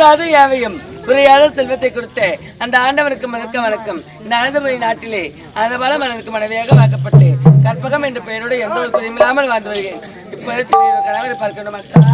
குன்றாத யாவையும் குறையாத செல்வத்தை கொடுத்து அந்த ஆண்டவனுக்கு மதக்க வணக்கம் இந்த அனந்தபுரி நாட்டிலே அந்த பல மனதுக்கு மனைவியாக வாக்கப்பட்டு கற்பகம் என்ற பெயரோடு எந்த ஒரு குறையில்லாமல் வாழ்ந்து வருகிறேன். இப்போது கணவரை பார்க்கணும் மக்கள்.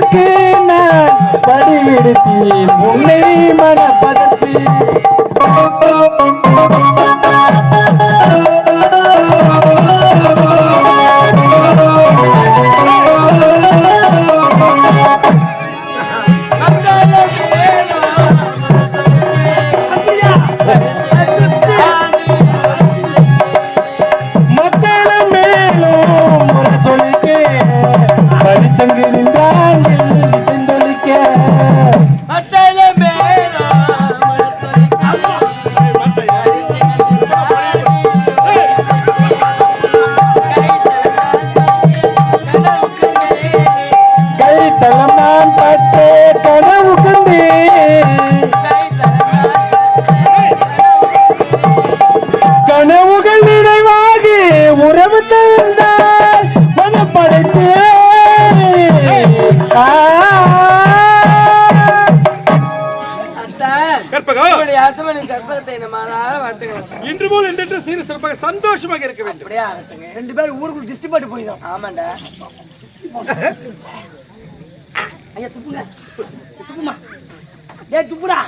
அதற்கு நான் படிவிடுத்தி உன்னை மனப்பதற்கு நம்மளால வளர்த்துக்கணும். இன்று போல் இன்று சீர சிறப்பாக சந்தோஷமாக இருக்க வேண்டும். ரெண்டு பேரும் ஊருக்குள்ள டிஸ்ட்ரிபியூட் போயிடும் ஆமாண்டா. ஐயா துப்புங்க. துப்புமா. ஏ துப்புடா.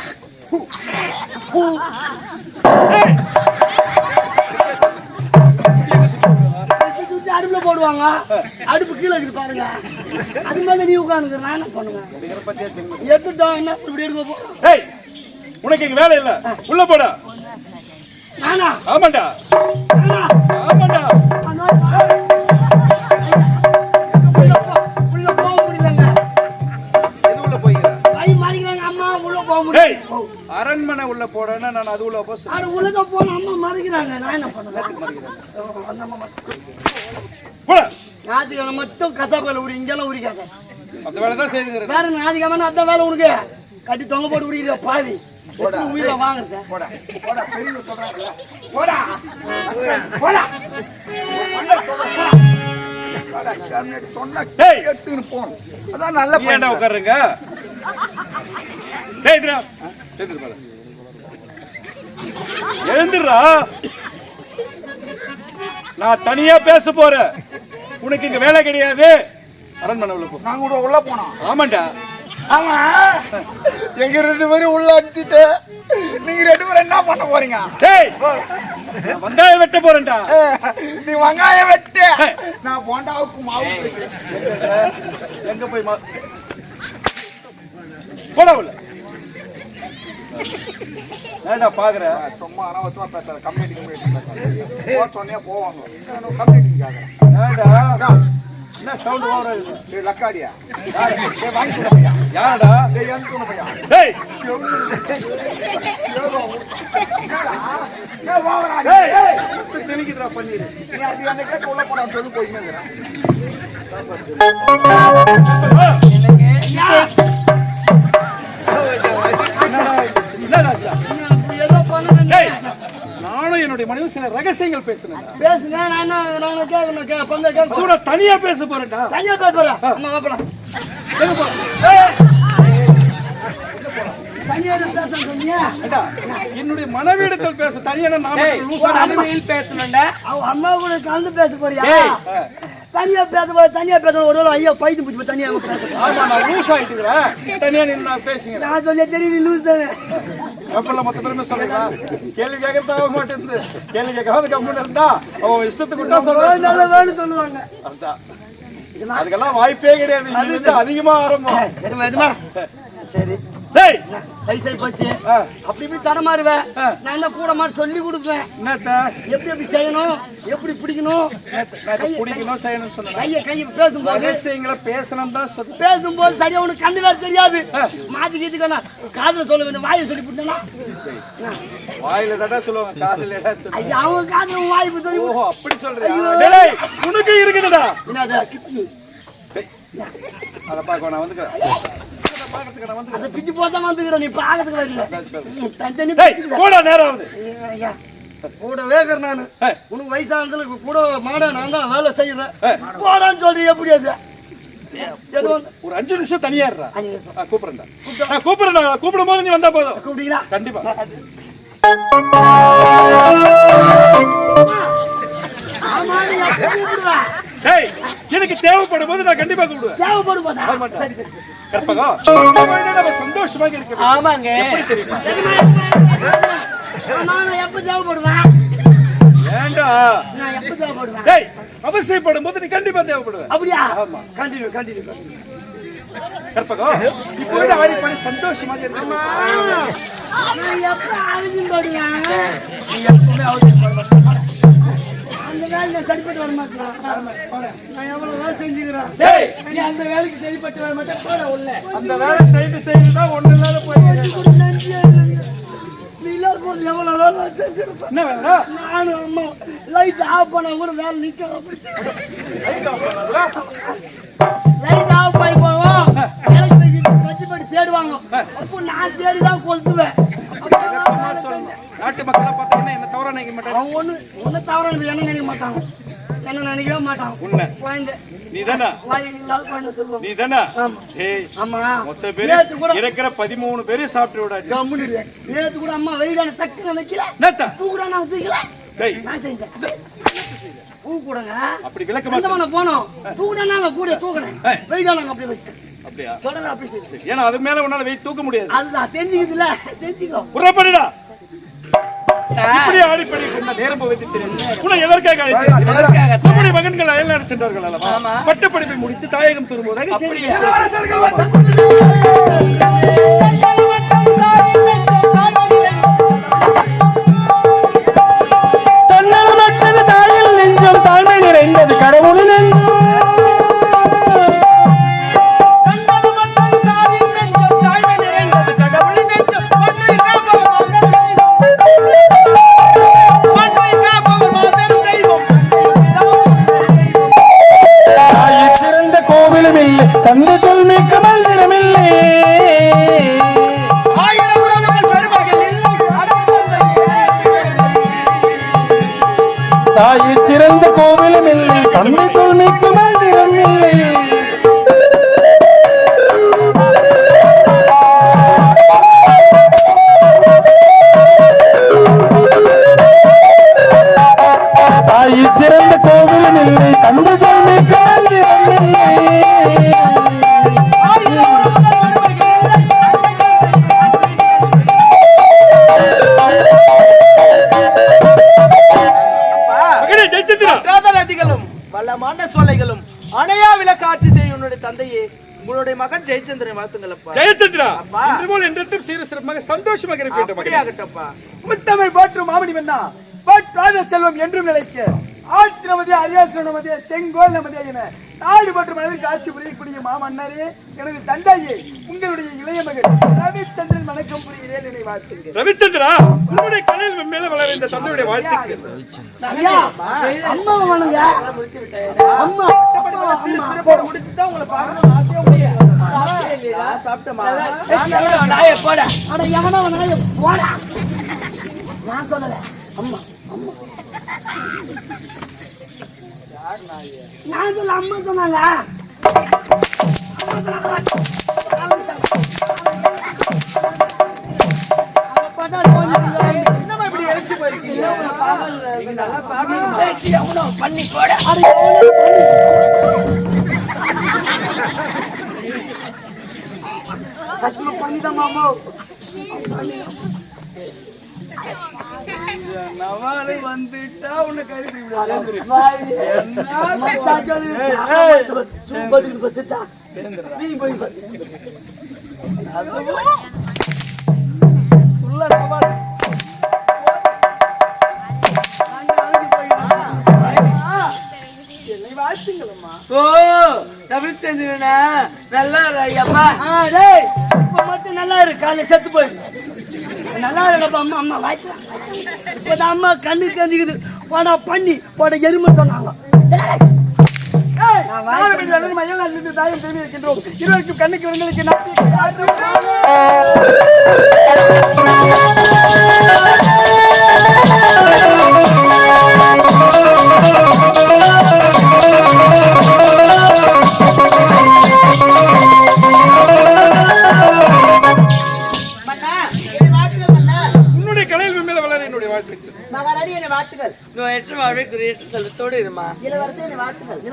அடுப்புல போடுவாங்க. அடுப்பு கீழே இருக்குது பாருங்க. அது மேல நீ உட்காந்துக்க நான் என்ன பண்ணுங்க எடுத்துட்டோம் என்ன? இப்படி எடுக்க போ. ஏய் உனக்கு இங்க வேலை இல்ல. உள்ள போடா. நானா? ஆமாண்டா. ஆமாண்டா. அண்ணா, உள்ள போ- உள்ள போக முடியலங்க. எது உள்ள போய்க்கிற கை மாறிக்கிறாங்க அம்மா. உள்ள போக ஏய். முடியல அரண்மனை உள்ள போடனா நான் அது உள்ள போ சொல்றேன். ஆனா உள்ளத போன அம்மா மறைக்கிறாங்க. நான் என்ன பண்ணுவேன்? அந்த அம்மா ஞாயிற்றுக்கிழமை மட்டும் கசாப்பில் உரி இங்கெல்லாம் உரிக்காத அந்த வேலை தான் செய்துக்கிறேன் வேற ஞாயிற்றுக்கிழமை அந்த வேலை உனக்கு. கட்டி தொங்க போட்டு உரிக்கிற பாவி. உயிரை வாங்குறது? போடா. போடா. போடா. அதான் நல்ல நீ ஏன்டா உட்காருங்க? எழுந்துடுறா நான் தனியா பேச போறேன். உனக்கு இங்க வேலை கிடையாது. அரண்மனை உள்ள போ. நாங்க கூட உள்ள போனோம் ஆமாண்டா. ஆமா. எங்க ரெண்டு பேரும் உள்ள அடிச்சுட்டு நீங்க ரெண்டு பேரும் என்ன பண்ண போறீங்க? டேய் வெங்காயம் வெட்ட போறேன்டா. நீ வெங்காயம் வெட்டு. நான் போண்டாவுக்கு மாவு. எங்க போய் மா- போடா உள்ள. ஏன்டா பாக்குற? சும்மா அனாவசமா பேசாத. கம்யூனிட்டி கம்யூனிட்டி போ சொன்னே போவாங்க கம்யூனிட்டி கேக்குறேன் ஏன்டா? என்ன சவுண்ட் ஓவரா இருக்கு டேய் லக்காடியா? டேய் வாங்கி கொடு பையா. யாரடா? டேய் கொடு பையா. டேய். ஏய் வாங்கடா டேய். இப்படி தெளிக்குதுடா பன்னீர் நீ அப்படி அந்த கேட்க உள்ள போறான்னு சொல்லி போயிங்க என்னடாச்சா என்னுடைய மனைவி சில ரகசியங்கள் பேசுனேன் பேசுங்க நான் என்ன கேட்கணும் கேட்க கூட தனியா பேச போறேன்டா. தனியா பேச போறேன். தனியா பேச ஏண்டா, என்னுடைய மனைவியிடத்தில் பேச தனியா நான் டேய், லூசா தனிமையில் பேசணும்டா. அவ அம்மா கூட கலந்து பேச போறியா. தனியா பேச போற தனியா பேச ஒரு ஐயா பைத்து பிடிச்சி தனியா பேச ஆமா நான் லூஸ் ஆயிட்டுக்கிறேன். தனியா நின்னு நான் பேசுங்க நான் சொல்லிய தெரியும் நீ லூஸ் தானே. கப்பல்ல மொத்த பேருமே சொல்லுங்க கேள்வி கேட்கறது ஆக மாட்டேங்குது. கேள்வி கேட்காத கம்முன்னு இருந்தா அவன் இஷ்டத்துக்கு விட்டா சொல்றேன். நல்ல வேணும் சொல்லுவாங்க. அதான். அதுக்கெல்லாம் வாய்ப்பே கிடையாது. அதிகமா ஆரம்பம். சரி டேய் வயசாகி போச்சு. அப்படி இப்படி தடமாறுவேன். நான் என்ன கூட மாட்டு சொல்லி கொடுப்பேன். எப்படி எப்படி செய்யணும்? எப்படி பிடிக்கணும்? பிடிக்கணும் செய்யணும்னு சொன்னேன் கையை கையை பேசும்போது பேசணும் தான் சொல்றேன் பேசும்போது சரியா உனக்கு கண்ணு வேற தெரியாது. மாத்தி கீத்துக்கணும் காதுல சொல்ல வேணும். வாயை சொல்லி விட்டனா வாயில தாடா சொல்லுவாங்க. காதுல ஐயா அவங்க காதுல வாய் சொல்லி ஓஹோ அப்படி டேய் உனக்கு இருக்குதுடா. என்னது கிட்னி? அதை பார்க்க நான் வந்துக்கிறேன். அதை பிச்சு போட்டா வந்துக்கிறேன் நீ பாக்கிறதுக்கு வரல பிச்சுக்கிற. போடா நேரம் ஆகுது ஐயா, கூட வேகர் நானு ஏய். உனக்கு வயசானதுல கூட மாட நான் தான் வேலை செய்யறேன் போடான்னு சொல்றீங்க எப்படி அது ஒரு அஞ்சு நிமிஷம் தனியா நான் கூப்பிடுறேன்டா கூப்பிடும் போது நீ வந்தா போதும் கூப்பிட்டீங்களா கண்டிப்பா ஆமா கூப்பிடுவா டேய் எனக்கு தேவைப்படும் போது நான் கண்டிப்பா கூப்பிடுவேன். தேவைப்படும் போதா ஆமாண்டா. சரி சரி. கற்பகம் நம்ம சந்தோஷமாக இருக்கிறோம் ஆமாங்க. ஆமா நான் எப்ப தேவைப்படுவேன்? ஏண்டா? நான் எப்ப தேவைப்படுவேன்? டேய் அவசியப்படும் போது நீ கண்டிப்பா தேவைப்படுவ அப்படியா? கண்டினியூ கண்டினியூ கற்பகம் இப்போ ஆடி பண்ணி சந்தோஷமாக இருக்கிறோம் நான் எப்ப அவசியம் போடுவேன் நீ எப்பவுமே அவசியம் போட மாட்டேன். அந்த வேலை நான் சரிப்பட்டு வர மாட்டேன்? நான் எவ்வளவு வேலை செஞ்சுக்கிறேன்? நீ அந்த வேலைக்கு சரிப்பட்டு வர மாட்டேன். போற உள்ள. அந்த வேலை செய்து செய்து தான் ஒண்ணு இல்லாத போய் நீ இல்லாத போது எவ்வளவு வேலை நான் செஞ்சிருப்பேன்? என்ன வேலை? நானும் அம்மா லைட் ஆஃப் பண்ண கூட வேலை நிக்க லைட் ஆஃப் பண்ணி போவோம் வச்சு படி தேடுவாங்க. அப்போ நான் தேடி தான் கொளுத்துவேன். நாட்டு மக்கள் பார்த்தோன்னே என்ன தவறா நினைக்க மாட்டாங்க அவங்க ஒண்ணு ஒண்ணு தவற என்ன நினைக்க மாட்டாங்க? என்ன நினைக்கவே மாட்டாங்க. உண்மை. குழந்தை நீ தானே? நீ தானே? மொத்த பேரு இருக்கிற பதிமூணு பேரையும் சாப்பிட்டு விடாது. நேத்து கூட அம்மா வெயிலான டக்குன்னு வைக்கல தூக்குறா நான் தூக்கல டேய். நான் செஞ்சேன்? பூ கூடங்க. அப்படி விளக்கமா போனோம்? நாங்க கூட தூக்குறேன். ஏய். வெயிலா நாங்க அப்படியே வச்சுட்டேன். அப்படியா? அப்படி செஞ்சு ஏன்னா அது மேல உன்னால வெயிட் தூக்க முடியாது. அதுதான். தெரிஞ்சுக்குதுல தெரிஞ்சுக்கோ. புறப்படுடா இப்படி ஆடி இருந்த நேரம் உன்னை எதற்காக? நம்முடைய மகன்கள் அயல்நாடு சென்றார்கள் அல்லவா பட்டப்படிப்பை முடித்து தாயகம் திரும்புவதாக தாயிற் சிறந்த கோவிலும் இல்லை. தந்தை சொல் மிக்க மந்திரம் இல்லை. தாயிற் சிறந்த கோவிலும் இல்லை. தந்தை அணையா விளக்காட்சி செய்யும் உன்னுடைய தந்தையே உங்களுடைய மகன் ஜெயச்சந்திரன் வாழ்த்துங்களப்பா ஜெயச்சந்திரா. இன்று போல் என்றும் சீர சிறப்பாக சந்தோஷமாக மகனே. அப்படியாகட்டப்பா. முத்தமிழ் போற்றும் மாமணி மன்னா பற்றாத செல்வம் என்றும் நிலைக்க ஆட்சி நமதே அரியாசன நமதே செங்கோல் நமதே என. நாடு மற்றும் அளவிற்கு ஆட்சி புரியக்கூடிய மாமன்னரே எனது தந்தையே உங்களுடைய இளைய மகன் ரவிச்சந்திரன் வணக்கம் புரிகிறேன் என்னை வாழ்த்துகிறேன். ரவிச்சந்திரா உன்னுடைய கலையில் மேல வளர இந்த தந்தையுடைய வாழ்த்துக்கள் ஐயா அம்மா வணங்க. அம்மா முடிச்சுதான் உங்களை பார்க்கணும் ஆசையா சாப்பிட்டமா நாய போட அட எவனோ நாய போடா. நான் சொல்லல. அம்மா அம்மா. நான் சொல்ல அம்மா சொன்னாங்க அம்மா சொன்னாங்க. அதை பார்த்தா வந்துட்டா உன்னை கைது சொல்ல ஓ ரவிச்சந்திரனா நல்லா ஐயப்பா. இப்ப மட்டும் நல்லா இருக்கு செத்து போயிடு நல்லா இருக்கப்பா அம்மா அம்மா வாய்க்கா இப்பதான் அம்மா கண்ணு தெரிஞ்சுக்குது. போடா பண்ணி போட எருமை சொன்னாங்க. இருவருக்கும் கண்ணுக்கு விருந்தளிக்கு நாட்டி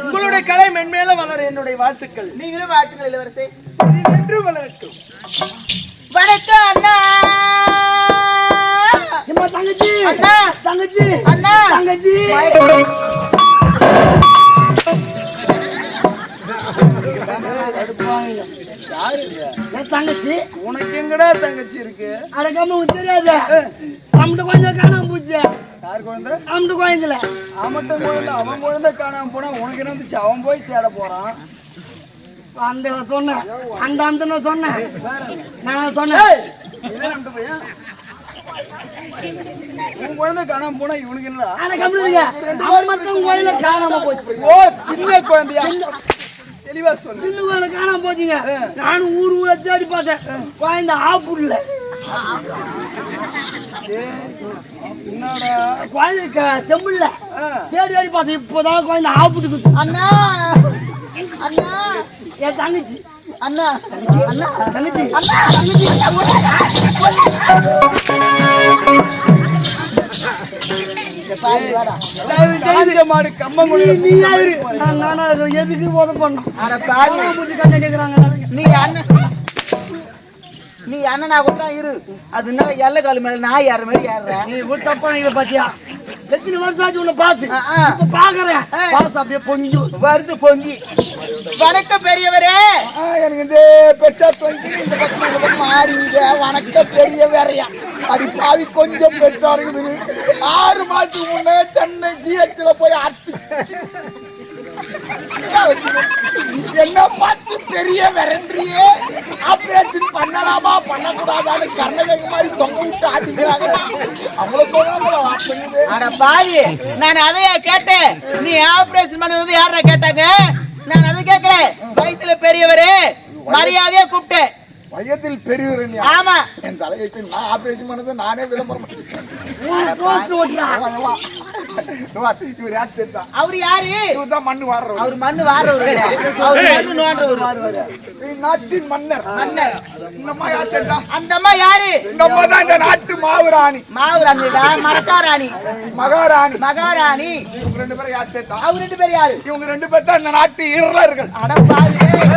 உங்களுடைய கலை மென்மேல வளர என்னுடைய வாழ்த்துக்கள். நீங்களும் வாழ்த்துக்கள் இளவரசே. என்று வளரட்டும். வணக்கம் அண்ணா. தங்கச்சி. அண்ணா. தங்கச்சி. அண்ணா. தங்கச்சி. தங்கச்சி. உனக்கு எங்கடா தங்கச்சி இருக்கு? அடக்காம தெரியாது. அம்முட்டு குழந்தை காணாம போச்சு. யார் குழந்தை? அம்முட்டு குழந்தைல. அவன்கிட்ட குழந்தை அவன் குழந்தை காணாம போனா உனக்கு என்ன வந்துச்சு? அவன் போய் தேட போறான். அந்த சொன்னேன். அந்த அந்த நான் சொன்னேன். நான் சொன்னேன். உன் குழந்தை காணாம போனா இவனுக்கு அவன் மத்தவங்க குழந்தை காணாம போச்சு. ஓ சின்ன குழந்தையா? தெளிவா சொல்லு. சின்ன குழந்தை காணாம போச்சுங்க. நானும் ஊர் ஊரா தேடி பார்த்தேன். குழந்தை ஆப்புடல என்னடா குழந்தை க- தெம்புல தேடி தேடி பார்த்தேன் இப்போதான் குழந்தை ஆப்புட்டுக்குது அண்ணா. அண்ணா. என் தங்கச்சி. அண்ணா. அண்ணா. தங்கச்சி. அண்ணா காஞ்ச மாடு கம்மம் நீ நீ யாரு? நான் நானா அது எதுக்கு போத பண்ணோம்? நீ அண்ணன். நீ அண்ணனா கூட இரு. அது என்ன எல்லை கால் மேல நான் ஏற மாதிரி ஏறுற? நீ ஒரு தப்பா நீங்க பாத்தியா? எத்தனை வருஷம் ஆச்சு உன்னை பார்த்து? ஆ, ஆ. இப்ப பாக்குறேன். பாசம் அப்படியே பொங்கி. வருது பொங்கி. வணக்கம் பெரியவரே. ஆ, எனக்கு இந்த பெச்சா தொங்கி இந்த பக்கம் இந்த பக்கம் ஆடிங்க வணக்க பெரிய வேறையா அடி பாவி கொஞ்சம் பெச்சா இருக்குது. ஆறு மாசத்துக்கு முன்னே சென்னை ஜிஹெச்ல போய் அத்து என்ன பார்த்து பெரிய விரண்டியே ஆப்ரேஷன் பண்ணலாமா பண்ணக்கூடாதான்னு கர்ணகை மாதிரி தொங்க விட்டு ஆட்டிக்கிறாங்க. அவங்களுக்கு அட நான் அதையா கேட்டேன்? நீ ஆபரேஷன் வந்து யாரா கேட்டாங்க? நான் அதை கேட்கிறேன் வயசுல பெரியவரு மரியாதையா கூப்பிட்டேன். வயதில் பெரியவர்? ஆமா. என் தலையத்தை நான் ஆபரேஷன் பண்ணது நானே விளம்பரம் இவர் யார் தெரியுதா? அவர் யாரு? இவர் தான் மண்ணு வாடுறவர். அவர் மண்ணு வாடுறவர். அவர் மண்ணு நாட்டின் மன்னர். மன்னர். இந்த அம்மா யார் தெரியுதா? அந்த அம்மா யாரு? இந்த அம்மா தான் இந்த நாட்டு மாவுராணி. மாவுராணிடா மரக்காராணி. மகாராணி. மகாராணி. இவங்க ரெண்டு பேரும் யார் தெரியுதா? அவர் ரெண்டு பேர் யாரு? இவங்க ரெண்டு பேர் தான் இந்த நாட்டு இருளர்கள் அட பாவி என்ன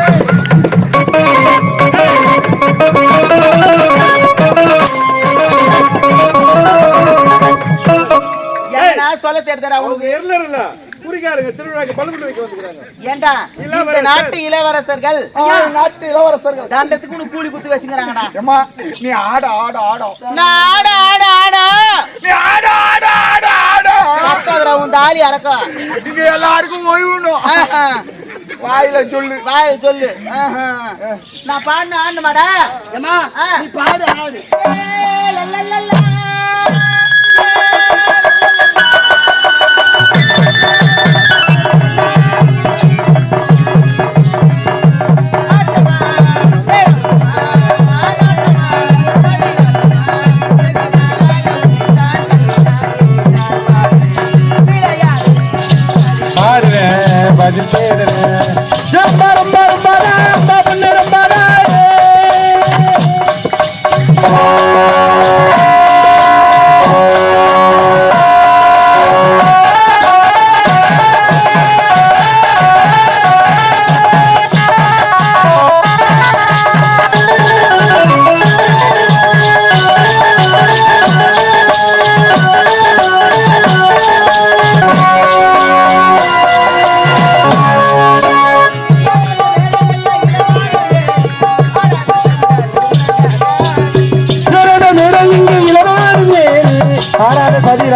சொல்ல தெரியுதா அவங்க எர்லர் இல்ல குறிக்காருங்க திருவிழாக்கு பழுப்பு வைக்க வந்துக்கிறாங்க. ஏண்டா? இந்த நாட்டு இளவரசர்கள் நாட்டு இளவரசர்கள். தண்டத்துக்கு கூலி குத்து வச்சுக்கிறாங்கடா? ஏம்மா நீ ஆட ஆட ஆடும் நான் ஆட ஆட ஆட? நீ ஆட ஆட ஆட ஆட. அறக்காதடா உன் தாலி அறக்கா. இங்க எல்லாருக்கும் ஓய்வுணும். வாயில சொல்லு. வாயை சொல்லு. நான் பாடின ஆடணுமாடா ஏமா ஆ. நீ பாடு ஆடு.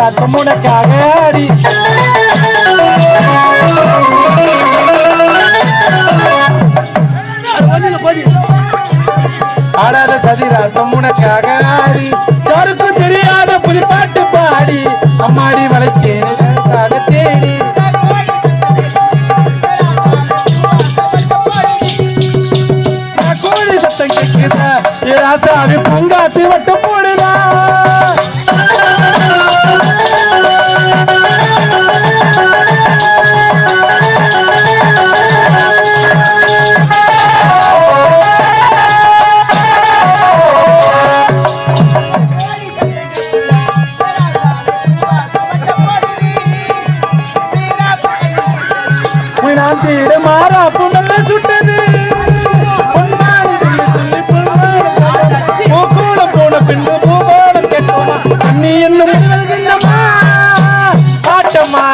ஆட்டம் உனக்காக ஆடி. ஆடாத சதிராட்டம் உனக்காக ஆடி. யாருக்கும் தெரியாத புது பாட்டு பாடி. அம்மாடி வளைக்கேனுக்காக தேடி. கோழி சத்தம் கேட்குதா? ஏ ராசாவி பங்காத்தி வட்டம் தீர மாறாப்பு சுட்டது. பொன்னாடி போன பின்பு பூபாலம் கெட்டோமா. என்னும் ஆட்டமா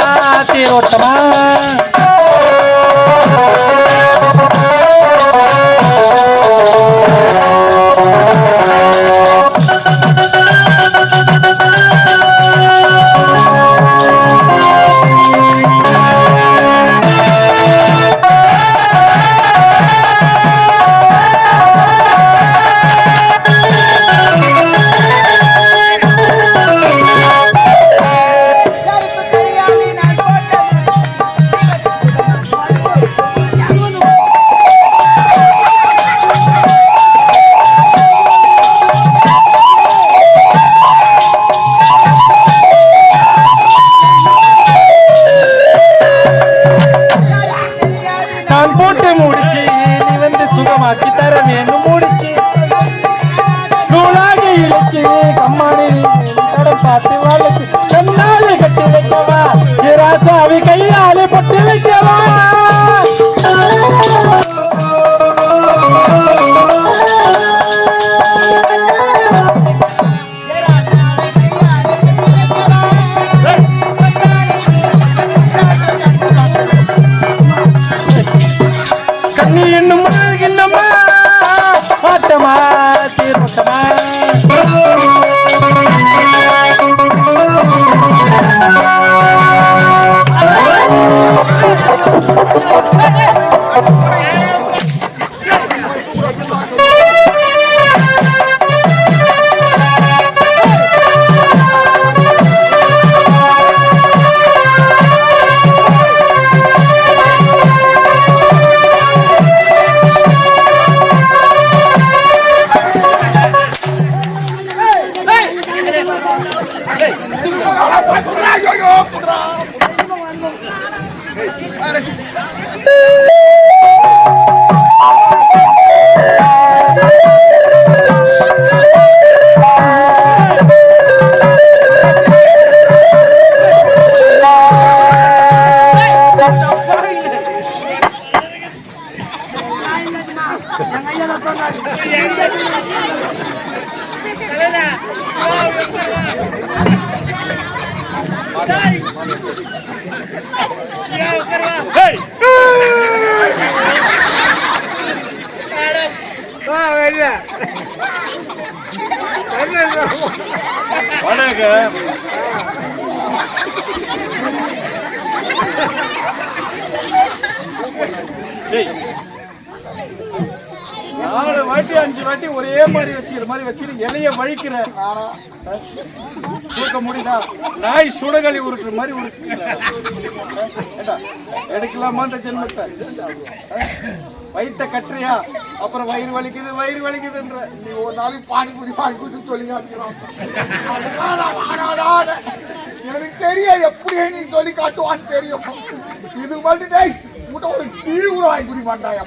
வணக்கம் நாலு வாட்டி அஞ்சு வாட்டி ஒரே மாதிரி வச்சுக்கிற மாதிரி வச்சுட்டு இலைய வழிக்கிற தூக்க முடியுதா நாய் சுடகளி உருட்டுற மாதிரி உருட்டுறீங்களா? எடுக்கலாமா இந்த ஜென்மத்தை வயித்த கட்டுறியா அப்புறம் வயிறு வலிக்குது வயிறு வலிக்குதுன்ற. நீ ஒரு நாளைக்கு பானிபூரி வாங்கி கொடுத்து சொல்லி காட்டுகிறான். எனக்கு தெரியும் எப்படி நீ சொல்லி காட்டுவான்னு தெரியும். இது மட்டும் டேய் உன்கிட்ட ஒரு டீ கூட வாங்கி குடி மாட்டாயா?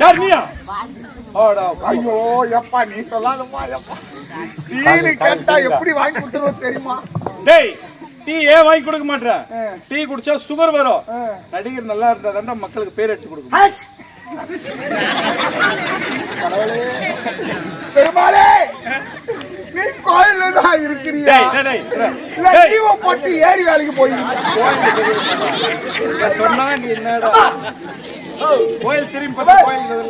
ஐயோ எப்பா நீ சொல்லாதப்பா எப்பா. டீனு கேட்டா எப்படி வாங்கி கொடுத்துருவோம் தெரியுமா? டேய் டீ ஏன் வாங்கி கொடுக்க மாட்டேற? ஆ. டீ குடிச்சா சுகர் வரும். நடிகர் நல்லா இருந்தா மக்களுக்கு பேர் எடுத்து கொடுக்கும் பெருமாளே நீ கோயில்ல தான் இருக்கிறியா. இல்ல ஜீவ போட்டு ஏறி வேலைக்கு போய். இத சொன்னா நீ என்னடா? கோயில் திரும்பி கோயில்?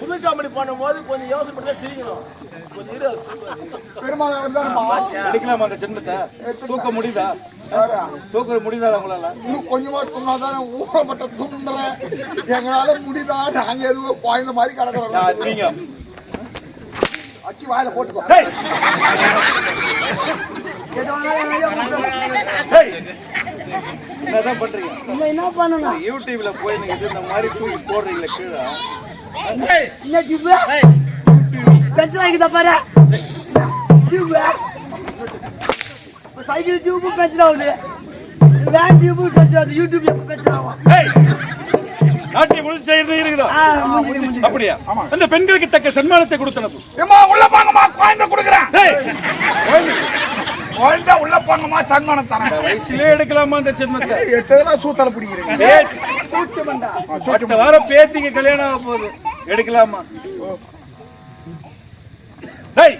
புது காமெடி பண்ணும்போது கொஞ்சம் யோசனை பண்ணி தான் சிரிக்கணும் கொஞ்சம் இரு பெருமாள் அவர் தானப்பா எடுக்கலாமா அந்த ஜென்மத்தை? தூக்க முடியுதா? தூக்க முடியுதா உங்களால? இன்னும் கொஞ்சமா சொன்னாதானே ஊறப்பட்ட துண்டுறேன் எங்களால முடிதா நாங்க எதுவும் குழந்த மாதிரி கிடக்குறோம். நீங்க. அச்சு வாயில போட்டுக்கோ. என்னதான் பண்றீங்க? என்ன பண்ணணும்? யூடியூப்ல போய் நீங்க இது இந்த மாதிரி தூக்கி போடுறீங்களே கீழே. என்ன டிப்பு பென்ஷன் ஆகிதா பாரு டியூப் சைக்கிள் டியூப் பென்ஷன் ஆகுது வேன் டியூப் பென்ஷன் ஆகுது யூடியூப் எப்போ பென்ஷன் ஆகும் ஏய், நாட்டியம் முழுசு செய்யறது இருக்குதா. அப்படியா அந்த பெண்களுக்கு தக்க சன்மானத்தை கொடுத்தனப்பு ஏம்மா உள்ள போங்கம்மா குழந்தை கொடுக்குறேன் குழந்தை உள்ள போங்கம்மா சன்மானம் தரேன். வயசுலயே எடுக்கலாமா அந்த ஜென்மத்தை எத்தனை சூத்தலை சூட்சமண்டா. அடுத்த வாரம் பேத்திக்கு கல்யாணம் ஆக போகுது. எடுக்கலாமா? டேய்?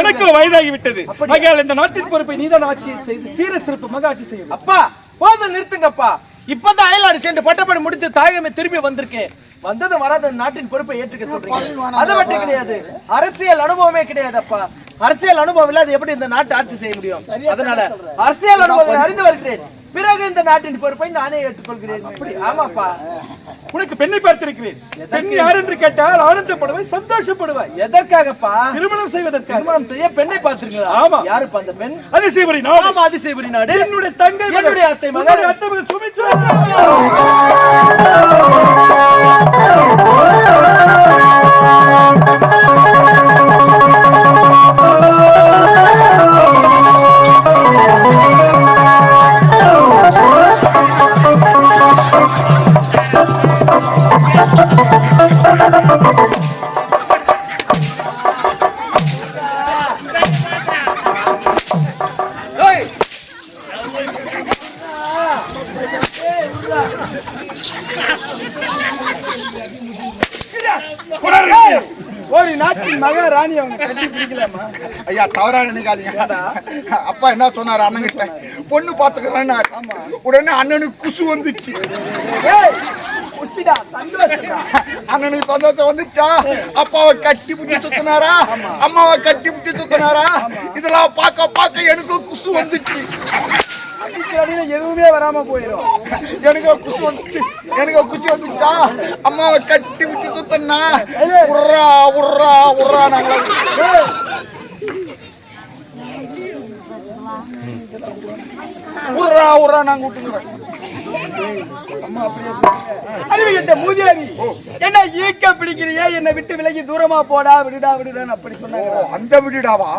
எனக்கு வயதாகி விட்டது ஆகையால் இந்த நாட்டின் பொறுப்பை நீதான் ஆட்சி செய்து சீர சிறப்பு ஆட்சி செய்யும் அப்பா போதும் நிறுத்துங்கப்பா. இப்பதான் அயல்நாடு சென்று பட்டப்படி முடித்து தாயகமே திரும்பி வந்திருக்கேன். வந்தது வராத நாட்டின் பொறுப்பை ஏற்றுக்க சொல்றீங்க. அது மட்டும் கிடையாது. அரசியல் அனுபவமே கிடையாது அப்பா அரசியல் அனுபவம் இல்லாத எப்படி இந்த நாட்டை ஆட்சி செய்ய முடியும்? அதனால அரசியல் அனுபவம் அறிந்து வருகிறேன். பிறகு இந்த நாட்டின் பொறுப்பை நானே ஏற்றுக்கொள்கிறேன். அப்படி ஆமாப்பா. உனக்கு பெண்ணை பார்த்திருக்கிறேன். பெண் யார் என்று கேட்டால் ஆனந்தப்படுவாய் சந்தோஷப்படுவாய். எதற்காகப்பா? திருமணம் செய்வதற்காக. திருமணம் செய்ய பெண்ணை பார்த்திருக்கீங்களா ஆமா. யாருப்பா அந்த பெண்? அதிசயபுரி நாடு. ஆமா அதிசயபுரி நாடு. என்னுடைய தங்கை. என்னுடைய அத்தை மகள். அத்தை மகள் சுமித்ரா. ஐயா தவறா நினைக்காதீங்க. அப்பா என்ன சொன்னாரு? அண்ணன்கிட்ட பொண்ணு பாத்துக்கிறேன்னாரு உடனே அண்ணனுக்கு குசு வந்துச்சு. அண்ணனுக்கு சந்தோஷம் வந்துச்சா? அப்பாவை கட்டி பிடிச்சி சுத்தினாரா? அம்மாவை கட்டி பிடிச்சி சுத்தினாரா? இதெல்லாம் பார்க்க பார்க்க எனக்கு குசு வந்துச்சு. எதுவுமே வராம போயிடும் எனக்கு குசு வந்துச்சு. எனக்கு குச்சி வந்துச்சா? அம்மாவை கட்டி பிடிச்சி சுத்தினா உர்ரா உர்ரா உர்ரா நாங்க. உர்ரா உர்ரா நாங்க விட்டுக்கிறோம் அறிவு கிட்ட மூதியாரி என்ன ஈக்க பிடிக்கிறியா? என்னை விட்டு விலகி தூரமா போடா விடுடா விடுடான்னு அப்படி சொன்னாங்க. அந்த விடுடாவா?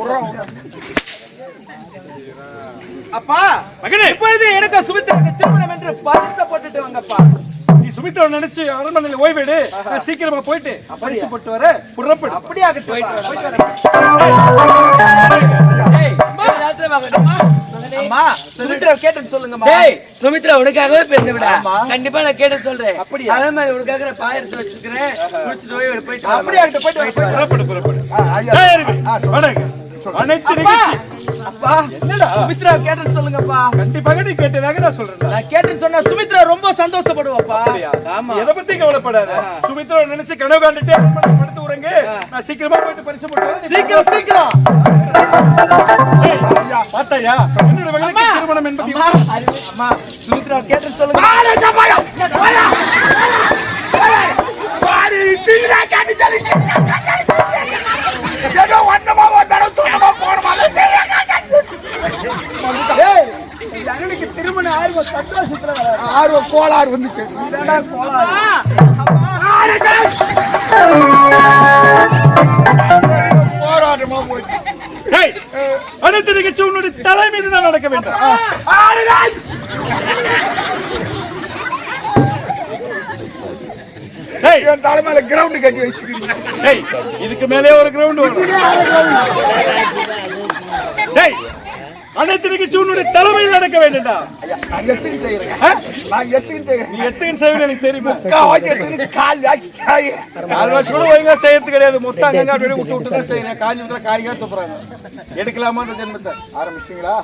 உர்ரா உர்ரா அப்பா மகனே! இப்பொழுது எனக்கு சுமித்ராக்கு திருமணம் என்று பரிசு போட்டுட்டு வாங்கப்பா. நீ சுமித்ரா நினைச்சு அரண்மனையில ஓய்வெடு. நான் சீக்கிரமா போயிட்டு பரிசு போட்டு வர புறப்படு. அப்படியே போயிட்டு வரேன். அம்மா சுமித்ரா கேட்டேன்னு சொல்லுங்கம்மா டேய் சுமித்ரா உனக்காகவே பிறந்து விடா ஆமா. கண்டிப்பா நான் கேட்டு சொல்றேன் அப்படியா? அதே மாதிரி உனக்காக நான் பாய் எடுத்து வச்சிருக்கிறேன் குடிச்சிட்டு போய் போயிட்டு. அப்படியே போயிட்டு போயிட்டு. புறப்படு புறப்படு ஆ, இருக்கு. வணக்கம். அனைத்து அப்பா! நிகழ்ச்சி அப்பா! என்னடா? சுமித்ரா கேட்டேன்னு சொல்லுங்கப்பா. கண்டிப்பாக நீ கேட்டதாக நான் சொல்றேன் நான் கேட்டேன்னு சொன்னா சுமித்ரா ரொம்ப சந்தோஷப்படுவாப்பா. ஆமா. எதை பத்தி கவலைப்படாத. சுமித்ரா நினைச்சு கனவு காண்டுட்டு படுத்து உறங்கு. நான் சீக்கிரமா போயிட்டு பரிசு போட்டு. சீக்கிரம் சீக்கிரம். ஏய், பார்த்தாயா என்னோட மகளுக்கு திருமணம் என்பது அம்மா! சுமித்ரா கேட்டேன்னு சொல்லுங்க. ஏதோ வந்தமா ஒரு தடவை தூண்டமா போனமா ஏய் இந்த அண்ணனுக்கு திருமண ஆர்வம் சந்தோஷத்துல ஆர்வம் கோளாறு வந்துச்சு. போராட்டமா போச்சு. ஏய், அனைத்து நிகழ்ச்சி உன்னுடைய தலை மீது தான் நடக்க வேண்டும். ஏய், என் தலைமையில கிரவுண்ட் கட்டி வச்சுக்கிறீங்க ஏய், இதுக்கு மேலே ஒரு கிரவுண்ட் அனைத்து உன்னுடைய தலைமையில் நடக்க வேண்டும்டா. நான் எத்தனை செய்யறேன் நான் எத்தனை செய்யறேன் நீ எத்தனை செய்வேன் எனக்கு தெரியுமா? கால் ஆக்கி கால்வாசி கூட ஒழுங்கா செய்யறது கிடையாது. மொத்தம் அங்கங்க அப்படியே விட்டு விட்டு தான் செய்யறேன். காஞ்சி விட்டு காரியா துப்புறாங்க. எடுக்கலாமா அந்த ஜென்மத்தை. ஆரம்பிச்சிங்களா?